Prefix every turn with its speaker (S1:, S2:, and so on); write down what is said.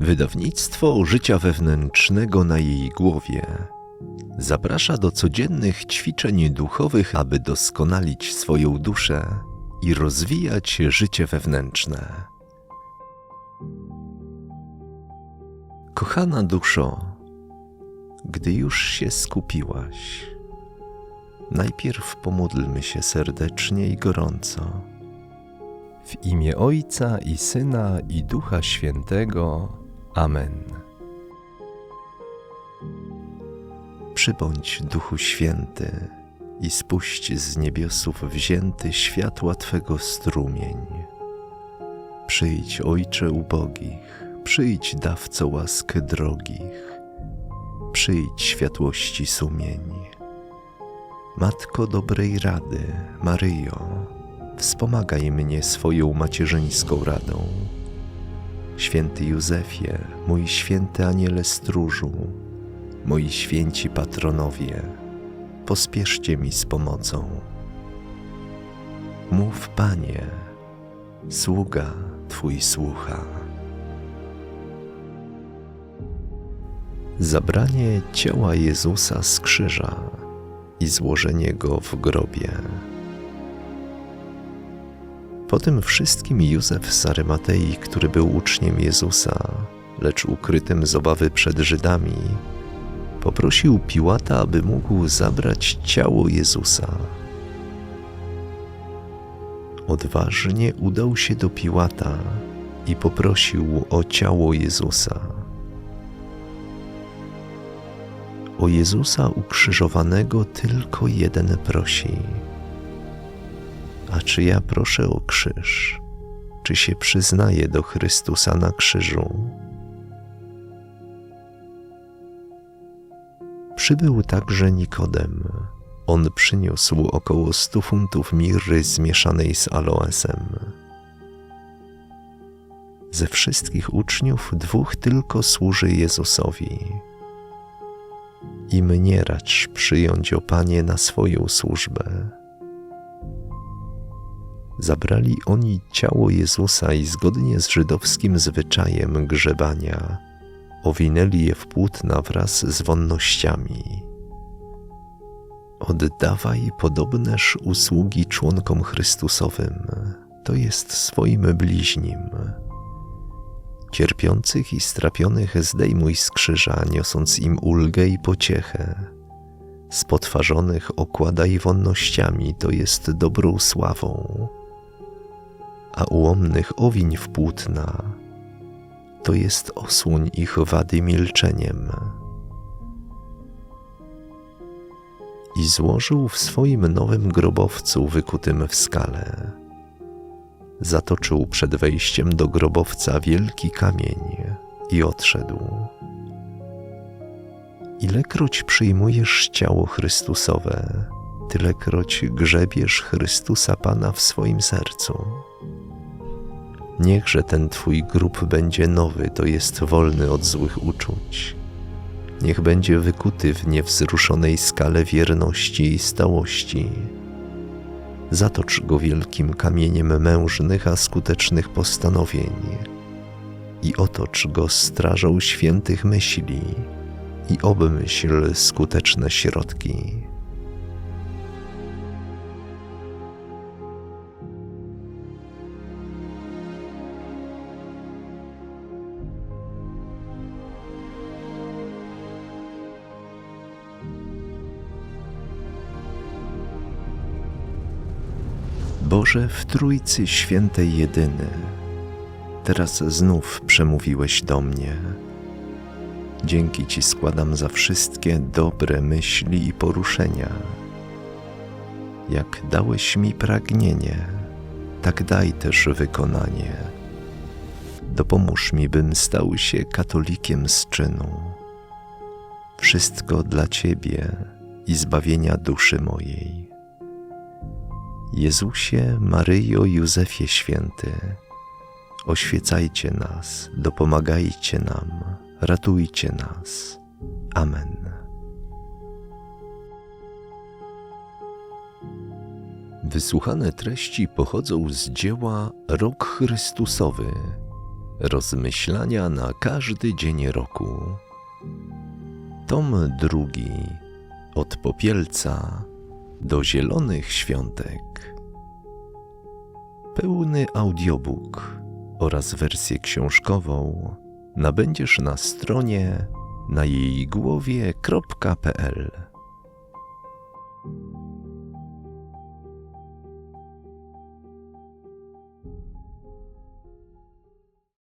S1: Wydawnictwo życia wewnętrznego na jej głowie zaprasza do codziennych ćwiczeń duchowych, aby doskonalić swoją duszę i rozwijać życie wewnętrzne. Kochana duszo, gdy już się skupiłaś, najpierw pomódlmy się serdecznie i gorąco. W imię Ojca i Syna i Ducha Świętego. Amen. Przybądź, Duchu Święty, i spuść z niebiosów wzięty światła Twego strumień. Przyjdź, Ojcze ubogich, przyjdź, dawco łask drogich, przyjdź światłości sumień. Matko dobrej rady, Maryjo, wspomagaj mnie swoją macierzyńską radą. Święty Józefie, mój święty aniele stróżu, moi święci patronowie, pospieszcie mi z pomocą. Mów, Panie, sługa Twój słucha. Zabranie ciała Jezusa z krzyża i złożenie go w grobie. Po tym wszystkim Józef z Arymatei, który był uczniem Jezusa, lecz ukrytym z obawy przed Żydami, poprosił Piłata, aby mógł zabrać ciało Jezusa. Odważnie udał się do Piłata i poprosił o ciało Jezusa. O Jezusa ukrzyżowanego tylko jeden prosi. A czy ja proszę o krzyż? Czy się przyznaję do Chrystusa na krzyżu? Przybył także Nikodem. On przyniósł około stu funtów mirry zmieszanej z aloesem. Ze wszystkich uczniów dwóch tylko służy Jezusowi. I mnie racz przyjąć, o Panie, na swoją służbę. Zabrali oni ciało Jezusa i zgodnie z żydowskim zwyczajem grzebania owinęli je w płótna wraz z wonnościami. Oddawaj podobneż usługi członkom Chrystusowym, to jest swoim bliźnim. Cierpiących i strapionych zdejmuj z krzyża, niosąc im ulgę i pociechę. Spotwarzonych okładaj wonnościami, to jest dobrą sławą. A ułomnych owiń w płótna, to jest osłoń ich wady milczeniem. I złożył w swoim nowym grobowcu wykutym w skale. Zatoczył przed wejściem do grobowca wielki kamień i odszedł. Ilekroć przyjmujesz ciało Chrystusowe, tylekroć grzebiesz Chrystusa Pana w swoim sercu. Niechże ten Twój grób będzie nowy, to jest wolny od złych uczuć. Niech będzie wykuty w niewzruszonej skale wierności i stałości. Zatocz go wielkim kamieniem mężnych, a skutecznych postanowień i otocz go strażą świętych myśli i obmyśl skuteczne środki. Boże w Trójcy Świętej Jedyny, teraz znów przemówiłeś do mnie. Dzięki Ci składam za wszystkie dobre myśli i poruszenia. Jak dałeś mi pragnienie, tak daj też wykonanie. Dopomóż mi, bym stał się katolikiem z czynu. Wszystko dla Ciebie i zbawienia duszy mojej. Jezusie, Maryjo, Józefie Święty, oświecajcie nas, dopomagajcie nam, ratujcie nas. Amen. Wysłuchane treści pochodzą z dzieła Rok Chrystusowy, Rozmyślania na każdy dzień roku. Tom drugi. Od popielca do zielonych świątek. Pełny audiobook oraz wersję książkową nabędziesz na stronie na jej głowie.pl.